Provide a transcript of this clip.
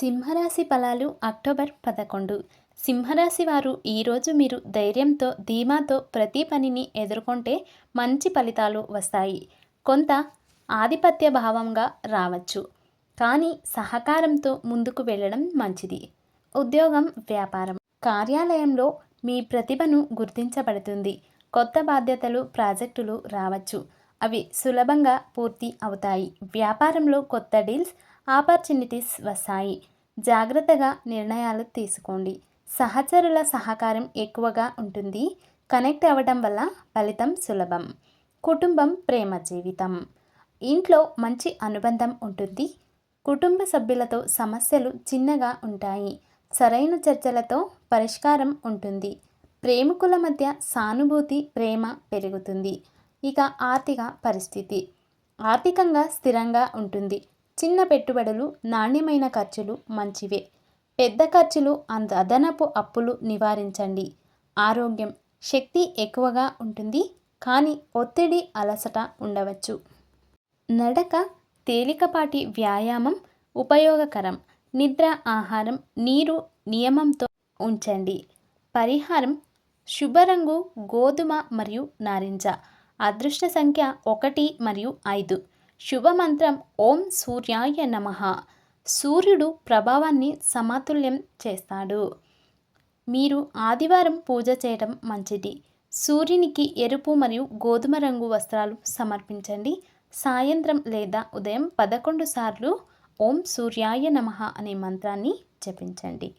సింహరాశి ఫలాలు అక్టోబర్ పదకొండు. సింహరాశి వారు ఈరోజు మీరు ధైర్యంతో ధీమాతో ప్రతి పనిని ఎదుర్కొంటే మంచి ఫలితాలు వస్తాయి. కొంత ఆధిపత్య భావంగా రావచ్చు. కానీ సహకారంతో ముందుకు వెళ్ళడం మంచిది. ఉద్యోగం వ్యాపారం కార్యాలయంలో మీ ప్రతిభను గుర్తించబడుతుంది. కొత్త బాధ్యతలు ప్రాజెక్టులు రావచ్చు. అవి సులభంగా పూర్తి అవుతాయి. వ్యాపారంలో కొత్త డీల్స్ ఆపర్చునిటీస్ వస్తాయి. జాగ్రత్తగా నిర్ణయాలు తీసుకోండి. సహచరుల సహకారం ఎక్కువగా ఉంటుంది. కనెక్ట్ అవ్వడం వల్ల ఫలితం సులభం. కుటుంబం ప్రేమ జీవితం. ఇంట్లో మంచి అనుబంధం ఉంటుంది. కుటుంబ సభ్యులతో సమస్యలు చిన్నగా ఉంటాయి. సరైన చర్చలతో పరిష్కారం ఉంటుంది. ప్రేమికుల మధ్య సానుభూతి ప్రేమ పెరుగుతుంది. ఇక ఆర్థిక పరిస్థితి. ఆర్థికంగా స్థిరంగా ఉంటుంది. చిన్న పెట్టుబడులు నాణ్యమైన ఖర్చులు మంచివే. పెద్ద ఖర్చులు అంత అదనపు అప్పులు నివారించండి. ఆరోగ్యం శక్తి ఎక్కువగా ఉంటుంది కానీ ఒత్తిడి అలసట ఉండవచ్చు. నడక తేలికపాటి వ్యాయామం ఉపయోగకరం. నిద్ర ఆహారం నీరు నియమంతో ఉంచండి. పరిహారం శుభరంగు గోధుమ మరియు నారింజ. అదృష్ట సంఖ్య ఒకటి మరియు ఐదు. శుభమంత్రం ఓం సూర్యాయ నమ. సూర్యుడు ప్రభావాన్ని సమతుల్యం చేస్తాడు. మీరు ఆదివారం పూజ చేయడం మంచిది. సూర్యునికి ఎరుపు మరియు గోధుమ రంగు వస్త్రాలు సమర్పించండి. సాయంత్రం లేదా ఉదయం పదకొండు సార్లు ఓం సూర్యాయ నమ అనే మంత్రాన్ని జపించండి.